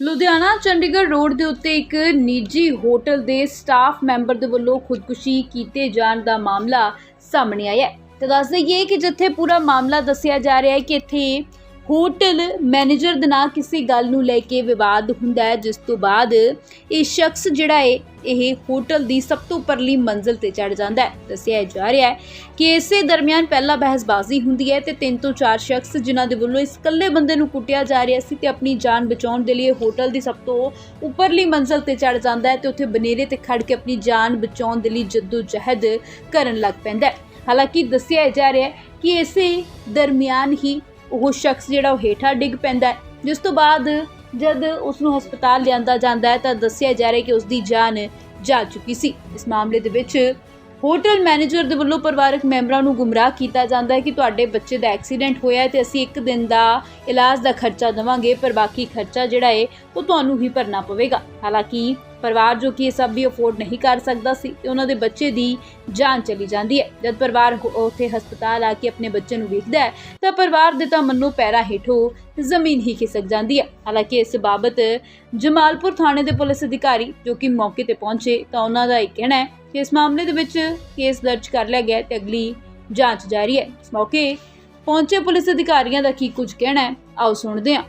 Ludhiana Chandigarh road ਦੇ ਉੱਤੇ ਇੱਕ ਨਿੱਜੀ ਹੋਟਲ ਦੇ ਸਟਾਫ ਮੈਂਬਰ ਦੇ ਵੱਲੋਂ ਖੁਦਕੁਸ਼ੀ ਕੀਤੇ ਜਾਣ ਦਾ ਮਾਮਲਾ ਸਾਹਮਣੇ ਆਇਆ ਹੈ। ਤੇ ਦੱਸ ਦਈਏ ਕਿ ਜਿੱਥੇ ਪੂਰਾ ਮਾਮਲਾ ਦੱਸਿਆ ਜਾ ਰਿਹਾ ਹੈ ਕਿ ਇੱਥੇ ਹੋਟਲ ਮੈਨੇਜਰ ਦੇ ਨਾਲ ਕਿਸੇ ਗੱਲ ਨੂੰ ਲੈ ਕੇ ਵਿਵਾਦ ਹੁੰਦਾ ਹੈ, ਜਿਸ ਤੋਂ ਬਾਅਦ ਇਹ ਸ਼ਖਸ ਜਿਹੜਾ ਹੈ, ਇਹ ਹੋਟਲ ਦੀ ਸਭ ਤੋਂ ਉੱਪਰਲੀ ਮੰਜ਼ਿਲ ਤੇ ਚੜ ਜਾਂਦਾ ਹੈ। ਦੱਸਿਆ ਜਾ ਰਿਹਾ ਹੈ ਕਿ ਇਸੇ ਦਰਮਿਆਨ ਪਹਿਲਾਂ ਬਹਿਸਬਾਜ਼ੀ ਹੁੰਦੀ ਹੈ ਤੇ ਤਿੰਨ ਤੋਂ ਚਾਰ ਸ਼ਖਸ ਜਿਨ੍ਹਾਂ ਦੇ ਵੱਲੋਂ ਇਸ ਇਕੱਲੇ ਬੰਦੇ ਨੂੰ ਕੁੱਟਿਆ ਜਾ ਰਿਹਾ ਸੀ ਤੇ ਆਪਣੀ ਜਾਨ ਬਚਾਉਣ ਦੇ ਲਈ ਹੋਟਲ ਦੀ ਸਭ ਤੋਂ ਉੱਪਰਲੀ ਮੰਜ਼ਿਲ ਤੇ ਚੜ ਜਾਂਦਾ ਹੈ ਤੇ ਉੱਥੇ ਬਨੇਰੇ ਤੇ ਖੜ ਕੇ ਆਪਣੀ ਜਾਨ ਬਚਾਉਣ ਦੇ ਲਈ ਜਹਿਦ ਕਰਨ ਲੱਗ ਪੈਂਦਾ ਹੈ। ਹਾਲਾਂਕਿ ਦੱਸਿਆ ਜਾ ਰਿਹਾ ਹੈ ਕਿ ਇਸੇ ਦਰਮਿਆਨ ਹੀ ਉਹ ਸ਼ਖਸ ਜਿਹੜਾ ਉਹ ਹੇਠਾਂ ਡਿੱਗ ਪੈਂਦਾ ਹੈ। ਜਿਸ ਤੋਂ ਬਾਅਦ ਜਦ ਉਸ ਨੂੰ ਹਸਪਤਾਲ ਲਿਆਂਦਾ ਜਾਂਦਾ ਹੈ ਤਾਂ ਦੱਸਿਆ ਜਾ ਰਿਹਾ ਕਿ ਉਸ ਦੀ ਜਾਨ ਜਾ ਚੁੱਕੀ ਸੀ। ਇਸ ਮਾਮਲੇ ਦੇ ਵਿੱਚ ਹੋਟਲ ਮੈਨੇਜਰ ਦੇ ਵੱਲੋਂ ਪਰਿਵਾਰਕ ਮੈਂਬਰਾਂ ਨੂੰ ਗੁੰਮਰਾਹ ਕੀਤਾ ਜਾਂਦਾ ਹੈ ਕਿ ਤੁਹਾਡੇ ਬੱਚੇ ਦਾ ਐਕਸੀਡੈਂਟ ਹੋਇਆ ਹੈ ਤੇ ਅਸੀਂ ਇੱਕ ਦਿਨ ਦਾ ਇਲਾਜ ਦਾ ਖਰਚਾ ਦੇਵਾਂਗੇ, ਪਰ ਬਾਕੀ ਖਰਚਾ ਜਿਹੜਾ ਹੈ ਉਹ ਤੁਹਾਨੂੰ ਹੀ ਭਰਨਾ ਪਵੇਗਾ। ਹਾਲਾਂਕਿ ਪਰਿਵਾਰ ਜੋ ਕਿ ਇਹ ਸਭ ਵੀ ਅਫੋਰਡ ਨਹੀਂ ਕਰ ਸਕਦਾ ਸੀ ਤੇ ਉਹਨਾਂ ਦੇ ਬੱਚੇ ਦੀ ਜਾਨ ਚਲੀ ਜਾਂਦੀ ਹੈ। ਜਦ ਪਰਿਵਾਰ ਉੱਥੇ ਹਸਪਤਾਲ ਆ ਕੇ ਆਪਣੇ ਬੱਚੇ ਨੂੰ ਵੇਖਦਾ ਹੈ ਤਾਂ ਪਰਿਵਾਰ ਦੇ ਤਾਂ ਮੰਨੋ ਪੈਰਾਂ ਹੇਠੋਂ ਜ਼ਮੀਨ ਹੀ ਖਿਸਕ ਜਾਂਦੀ ਹੈ। ਹਾਲਾਂਕਿ ਇਸ ਬਾਬਤ ਜਮਾਲਪੁਰ ਥਾਣੇ ਦੇ ਪੁਲਿਸ ਅਧਿਕਾਰੀ ਜੋ ਕਿ ਮੌਕੇ ਤੇ ਪਹੁੰਚੇ ਤਾਂ ਉਹਨਾਂ ਦਾ ਇਹ ਕਹਿਣਾ ਹੈ ਕਿ ਇਸ ਮਾਮਲੇ ਦੇ ਵਿੱਚ ਕੇਸ ਦਰਜ ਕਰ ਲਿਆ ਗਿਆ ਤੇ ਅਗਲੀ ਜਾਂਚ ਜਾਰੀ ਹੈ। ਇਸ ਮੌਕੇ ਪਹੁੰਚੇ ਪੁਲਿਸ ਅਧਿਕਾਰੀਆਂ ਦਾ ਕੀ ਕੁਝ ਕਹਿਣਾ ਹੈ ਆਓ ਸੁਣਦੇ ਹਾਂ।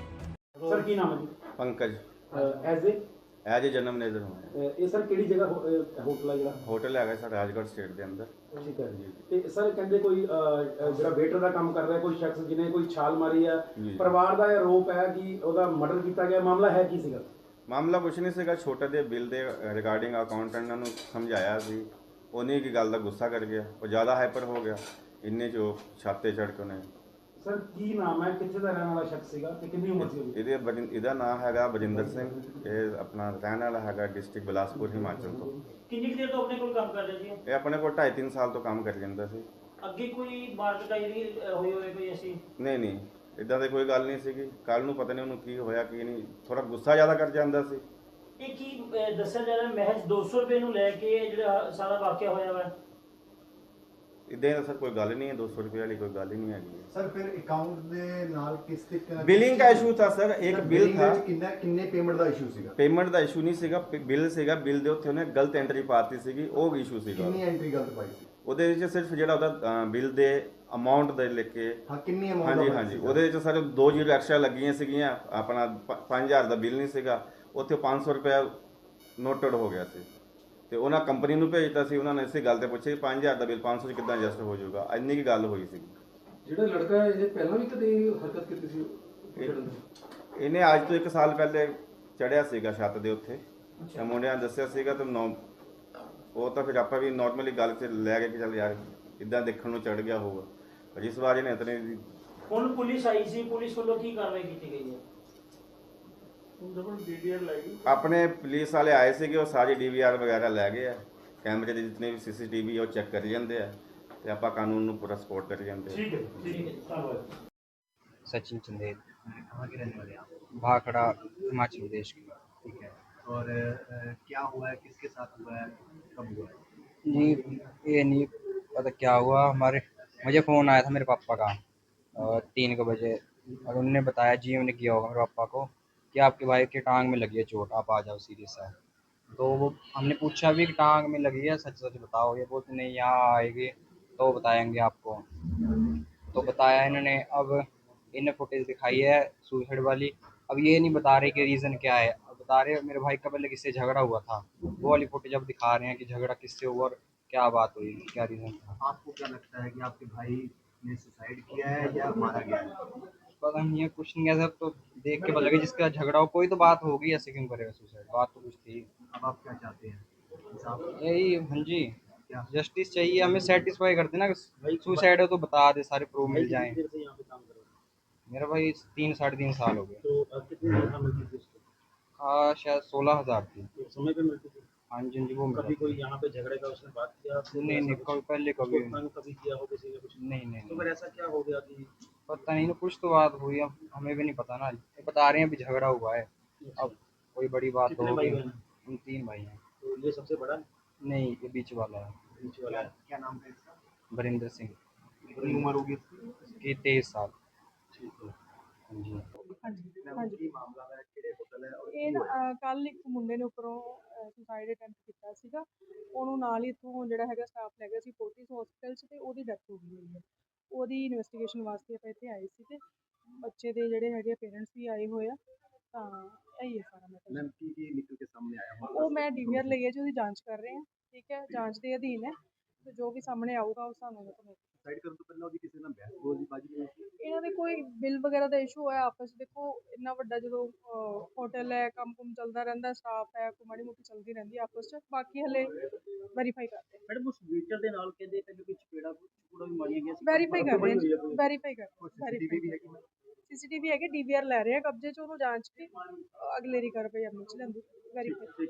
ਸਰ ਕੀ ਨਾਮ ਹੈ ਜੀ? Pankaj. As a as a ਜਨਮ ਨੇਦਰ ਹੋਇਆ ਇਹ ਸਰ ਕਿਹੜੀ ਜਗ੍ਹਾ ਹੋ- ਅਹ, ਹੋਟਲ ਹੈ ਜਿਹੜਾ? ਹੋਟਲ ਹੈਗਾ ਸਾਡਾ ਰਾਜਗੜ੍ਹ ਸਟੇਟ ਦੇ ਅੰਦਰ। ਠੀਕ ਹੈ ਜੀ। ਤੇ ਸਰ ਕਹਿੰਦੇ ਕੋਈ ਅਹ, ਅਹ, ਜਿਹੜਾ ਵੇਟਰ ਦਾ ਕੰਮ ਕਰ ਰਿਹਾ ਕੋਈ ਸ਼ਖਸ ਜਿਹਨੇ ਕੋਈ ਛਾਲ ਮਾਰੀ ਆ ਜੀ। ਪਰਿਵਾਰ ਦਾ ਇਹ ਆਰੋਪ ਹੈ ਕਿ ਉਹਦਾ ਮਰਡਰ ਕੀਤਾ ਗਿਆ ਮਾਮਲਾ ਹੈ ਕੀ ਸੀਗਾ? ਮਾਮਲਾ ਕੁਛ ਨਹੀਂ ਸੀਗਾ ਛੋਟੇ ਦੇ ਬਿੱਲ ਦੇ ਰਿਗਾਰਡਿੰਗ ਅਕਾਊਂਟੈਂਟ ਨੂੰ ਸਮਝਾਇਆ ਸੀ। ਉਹਨੇ ਕੀ ਗੱਲ ਦਾ ਗੁੱਸਾ ਕਰ ਗਿਆ ਉਹ ਜ਼ਿਆਦਾ ਹਾਈਪਰ ਹੋ ਗਿਆ। ਇੰਨੇ ਚ ਉਹ ਛਾਤੇ ਚੜ ਕੇ ਉਹਨੇ ਸਰ ਕੀ ਨਾਮ ਹੈ? ਕਿੱਥੇ ਦਾ ਰਹਿਣ ਵਾਲਾ ਸ਼ਖਸ ਸੀਗਾ ਤੇ ਕਿੰਨੀ ਉਮਰ ਸੀ ਉਹਦੀ? ਇਹਦੇ ਬਜਿੰ- ਇਹਦਾ ਨਾਮ ਹੈਗਾ ਬਜਿੰਦਰ ਸਿੰਘ। ਇਹ ਆਪਣਾ ਰਹਿਣ ਵਾਲਾ ਹੈਗਾ ਡਿਸਟ੍ਰਿਕਟ ਬਿਲਾਸਪੁਰ ਹਿਮਾਚਲ ਤੋਂ। ਕਿੰਨੀ ਕੁ ਦੇਰ ਤੋਂ ਆਪਣੇ ਕੋਲ ਕੰਮ ਕਰ ਰਿਹਾ ਜੀ ਇਹ ਆਪਣੇ ਕੋਲ 2.5 3 ਸਾਲ ਤੋਂ ਕੰਮ ਕਰੀ ਜਾਂਦਾ ਸੀ। ਅੱਗੇ ਕੋਈ ਮਾਰਕੀਟ ਆਈ ਨਹੀਂ ਅਹ, ਹੋਈ ਹੋਵੇ ਕੋਈ ਅਸੀਂ ਨਹੀਂ ਨਹੀਂ। ਇਦਾਂ ਦੀ ਕੋਈ ਗੱਲ ਨਹੀਂ ਸੀਗੀ। ਕੱਲ ਨੂੰ ਪਤਾ ਨਹੀਂ ਉਹਨੂੰ ਕੀ ਹੋਇਆ ਕੀ ਨਹੀਂ। ਥੋੜਾ ਗੁੱਸਾ ਜ਼ਿਆਦਾ ਕਰ ਜਾਂਦਾ ਸੀ। ਇਹ ਕੀ ਦੱਸਿਆ ਜਾ ਰਿਹਾ ਮਹਿਜ਼ 200 ਰੁਪਏ ਨੂੰ ਲੈ ਕੇ ਜਿਹੜਾ ਸਾਰਾ ਵਾਕਿਆ ਹੋਇਆ ਵਾ? ਇਦਾਂ ਦਾ ਸਰ ਕੋਈ ਗੱਲ ਨਹੀਂ ਹੈ 200 ਰੁਪਏ ਵਾਲੀ ਕੋਈ ਗੱਲ ਹੀ ਨਹੀਂ ਹੈਗੀ। ਸਰ ਫਿਰ ਅਕਾਊਂਟ ਦੇ ਨਾਲ ਕਿਸ ਨਾਲ ਬਿਲਿੰਗ ਦਾ ਇਸ਼ੂ था ਸਰ ਇੱਕ ਬਿੱਲ ਵਿੱਚ ਕਿੰਨਾ ਕਿੰਨੇ ਪੇਮੈਂਟ ਦਾ ਇਸ਼ੂ ਸੀਗਾ? ਪੇਮੈਂਟ ਦਾ ਇਸ਼ੂ ਨਹੀਂ ਸੀਗਾ ਬਿੱਲ ਸੀਗਾ ਬਿੱਲ ਦੇ ਉੱਤੇ ਉਹਨੇ ਗਲਤ ਐਂਟਰੀ ਪਾਤੀ ਸੀਗੀ ਉਹ ਇਸ਼ੂ ਸੀਗਾ। ਕਿੰਨੀ ਐਂਟਰੀ ਗਲਤ ਪਾਈ ਸੀ? ਉਹਦੇ ਵਿੱਚ ਸਿਰਫ ਜਿਹੜਾ ਉਹਦਾ ਬਿੱਲ ਦੇ ਅਮਾਉਂਟ ਦੇ ਲਿਖ ਕੇ। ਹਾਂ ਕਿੰਨੀ ਅਮਾਉਂਟ ਹਾਂਜੀ ਹਾਂਜੀ ਉਹਦੇ ਵਿੱਚ ਸਰ ਦੋ ਜ਼ੀਰੋ ਐਕਸਟਰਾ ਲੱਗੀਆਂ ਸੀਗੀਆਂ ਆਪਣਾ 5000 ਦਾ ਬਿੱਲ ਨਹੀਂ ਸੀਗਾ ਉੱਥੇ 500 ਰੁਪਏ ਨੋਟਡ ਹੋ ਗਿਆ ਸੀ। ਤੇ ਉਹਨਾਂ ਕੰਪਨੀ ਨੂੰ ਭੇਜਤਾ ਸੀ ਉਹਨਾਂ ਨੇ ਇਸੇ ਗੱਲ ਤੇ ਪੁੱਛਿਆ 5000 ਦਾ ਬਿੱਲ 500 ਚ ਕਿੱਦਾਂ ਐਡਜਸਟ ਹੋ ਜਾਊਗਾ। ਇੰਨੀ ਕੀ ਗੱਲ ਹੋਈ ਸੀ। ਜਿਹੜਾ ਲੜਕਾ ਹੈ ਇਹ ਪਹਿਲਾਂ ਵੀ ਕਦੇ ਹਰਕਤ ਕੀਤੀ ਸੀ ਚੜ੍ਹਨ ਦੀ? ਇਹਨੇ ਅੱਜ ਤੋਂ 1 ਸਾਲ ਪਹਿਲੇ ਚੜਿਆ ਸੀਗਾ ਛੱਤ ਦੇ ਉੱਤੇ। ਤੇ ਮੁੰਡਿਆਂ ਨੇ ਦੱਸਿਆ ਸੀਗਾ ਤੇ ਨੌ ਉਹ ਤਾਂ ਫਿਰ ਆਪਾਂ ਵੀ ਨਾਰਮਲੀ ਗੱਲ 'ਚ ਲੈ ਕੇ ਕਿ ਚੱਲ ਯਾਰ ਇਦਾਂ ਦੇਖਣ ਨੂੰ ਚੜ ਗਿਆ ਹੋਊਗਾ। ਪਰ ਇਸ ਵਾਰ ਇਹਨੇ ਇਤਨੇ ਦੀ ਹੁਣ ਪੁਲਿਸ ਆਈ ਸੀ ਪੁਲਿਸ ਵੱਲੋਂ ਕੀ ਕਾਰਵਾਈ ਕੀਤੀ ਗਈ ਹੈ? ਆਪਣੇ ਪੁਲਿਸ ਵਾਲੇ ਆਏ ਸੀਗੇ ਉਹ ਸਾਰੀ ਡੀਵੀਆਰ ਵਗੈਰਾ ਲੈ ਗਏ ਆ ਕੈਮਰੇ ਦੇ ਜਿੰਨੇ ਵੀ ਸੀਸੀਟੀਵੀ ਉਹ ਚੈੱਕ ਕਰੀ ਜਾਂਦੇ ਆ ਤੇ ਆਪਾਂ ਕਾਨੂੰਨ ਨੂੰ ਪੂਰਾ ਸਪੋਰਟ ਕਰੀ ਜਾਂਦੇ ਆ ਠੀਕ ਹੈ ਠੀਕ ਹੈ ਧੰਨਵਾਦ सचिन चंदेल कहाँ के रहने वाले हैं आप भाखड़ा हिमाचल प्रदेश की ठीक है और अ, क्या हुआ है किसके साथ हुआ है कब हुआ है जी ये नहीं पता क्या हुआ हमारे मुझे फ़ोन आया था मेरे पापा का अ, तीन को बजे और उन्होंने बताया जी उन्होंने किया होगा मेरे पापा को कि आपके भाई की टांग में लगी है चोट, आप आ जाओ सीरियस है। तो वो हमने पूछा भी कि टांग में लगी है, सच सच बताओ। ये बोलते, नहीं, यहाँ आएगी तो बताएँगे आपको। तो बताया इन्होंने, अब इन्हें फुटेज दिखाई है सुसाइड वाली। अब ये नहीं बता रहे कि रीज़न क्या है। बता रहे, मेरे भाई का पहले किससे झगड़ा हुआ था? वो वाली फुटेज अब दिखा रहे हैं कि झगड़ा किससे हुआ और क्या बात हुई, क्या रीज़न था? आपको क्या लगता है कि आपके भाई ने सुसाइड किया है या मारा गया है? पता नहीं है कुछ नहीं है सब तो देख के पता लगे जिसका झगड़ा हो कोई तो बात होगी ऐसे क्यों करेगा सुसाइड बात तो कुछ थी। अब आप क्या चाहते हैं? यही हाँ जी। क्या? जस्टिस चाहिए हमें सेटिस्फाई कर देना। सुसाइड हो तो बता दे सारे प्रूफ मिल जाएँ। मेरा भाई तीन साढ़े तीन साल हो गए। तो हाँ शायद सोलह हज़ार थी। तो समय पे मिलती थी? हाँ जी हाँ जी वो मिला कभी कोई यहाँ पे झगड़े का उसने बात किया आपसे? नहीं नहीं कभी पहले कभी उसको तंग कभी किया हो किसी ने कुछ नहीं नहीं तो नहीं फिर ऐसा क्या हो गया कि पता नहीं ना कुछ तो बात हुई अब हमें भी नहीं पता ना ये बता रहे हैं अभी झगड़ा हुआ है अब कोई बड़ी बात कितने होगी भाई बहन हैं? हम तीन भाई हैं तो ये सबसे बड़ा नहीं ये बीच वाला है बीच वाला क्या है क्या नाम है इसका वरिंदर सिंह कितनी उम्र होगी इसकी की तेईस साल ठीक है जी ਹਾਂਜੀ। ਹਾਂਜੀ ਕੀ ਮਾਮਲਾ ਹੈ? ਕਿਹੜੇ ਹੋਟਲ ਹੈ ਔਰ ਇਹ ਨਾ ਕੱਲ ਇੱਕ ਮੁੰਡੇ ਨੇ ਉੱਪਰੋਂ ਸੁਸਾਈਡ ਅਟੈਂਪਟ ਕੀਤਾ ਸੀਗਾ। ਉਹਨੂੰ ਨਾਲ ਹੀ ਇੱਥੋਂ ਜਿਹੜਾ ਹੈਗਾ ਸਟਾਫ ਲੈ ਗਿਆ ਸੀ ਫੋਰਟਿਸ ਹਸਪੀਟਲ 'ਚ ਤੇ ਉਹਦੀ ਡੈਥ ਹੋ ਗਈ ਹੋਈ ਹੈ। ਉਹਦੀ ਇਨਵੈਸਟੀਗੇਸ਼ਨ ਵਾਸਤੇ ਆਪਾਂ ਇੱਥੇ ਆਏ ਸੀ ਤੇ ਬੱਚੇ ਦੇ ਜਿਹੜੇ ਹੈਗੇ ਪੇਰੈਂਟਸ ਵੀ ਆਏ ਹੋਏ ਆ ਤਾਂ ਇਹੀ ਹੈ ਸਾਰਾ ਮੈਟਰ ਮੈਮ ਕੀ ਕੀ ਨਿਕਲ ਕੇ ਸਾਹਮਣੇ ਆਇਆ? ਉਹ ਮੈਂ ਡੀਵੀਆਰ ਲਈ ਹੈ ਜੀ ਉਹਦੀ ਜਾਂਚ ਕਰ ਰਹੇ ਹਾਂ। ਠੀਕ ਹੈ ਜਾਂਚ ਦੇ ਅਧੀਨ ਹੈ। ਤੇ ਜੋ ਵੀ ਸਾਹਮਣੇ ਆਊਗਾ ਉਹ ਸਾਨੂੰ ਦੱਸੋ। ਸਾਈਡ ਕਰਨ ਤੋਂ ਪਹਿਲਾਂ ਉਹਦੀ ਕਿਸੇ ਨਾਲ ਬਹਿਸ ਬੋਲਦੀ ਬਾਜੀ ਹੋਈ ਇਹਨਾਂ ਦੇ ਕੋਈ ਬਿੱਲ ਵਗੈਰਾ ਦਾ ਇਸ਼ੂ ਹੋਇਆ ਆਪਸ ਦੇਖੋ ਇੰਨਾ ਵੱਡਾ ਜਦੋਂ ਹੋਟਲ ਹੈ ਕੰਮ ਕੁਮ ਚੱਲਦਾ ਰਹਿੰਦਾ ਸਟਾਫ ਹੈ ਕੋਈ ਮਾੜੀ ਮੋਟੀ ਚੱਲਦੀ ਰਹਿੰਦੀ ਆਪਸ 'ਚ ਬਾਕੀ ਹਲੇ ਵੈਰੀਫਾਈ ਕਰਦੇ ਮੈਡਮ ਉਸ ਵੇਟਰ ਦੇ ਨਾਲ ਕਹਿੰਦੇ ਪਹਿਲੇ ਕੋਈ ਚਪੇੜਾ ਚੂੜਾ ਵੀ ਮਾਰੀਆਂ ਗਿਆ ਸੀ ਵੈਰੀਫਾਈ ਕਰ ਰਹੇ ਹਾਂ ਵੈਰੀਫਾਈ ਕਰ ਕੋਈ? ਸੀਸੀਟੀਵੀ ਵੀ ਹੈਗੀ? ਸੀਸੀਟੀਵੀ ਹੈਗੇ ਡੀਵੀਆਰ ਲੈ ਰਹੇ ਆ ਕਬਜ਼ੇ 'ਚ ਉਹਨੂੰ ਜਾਂਚ ਕੇ ਅਗਲੇਰੀ ਕਰ ਪਈ ਅਮਲ 'ਚ ਲੈਂਦੀ ਵੈਰੀਫਾਈ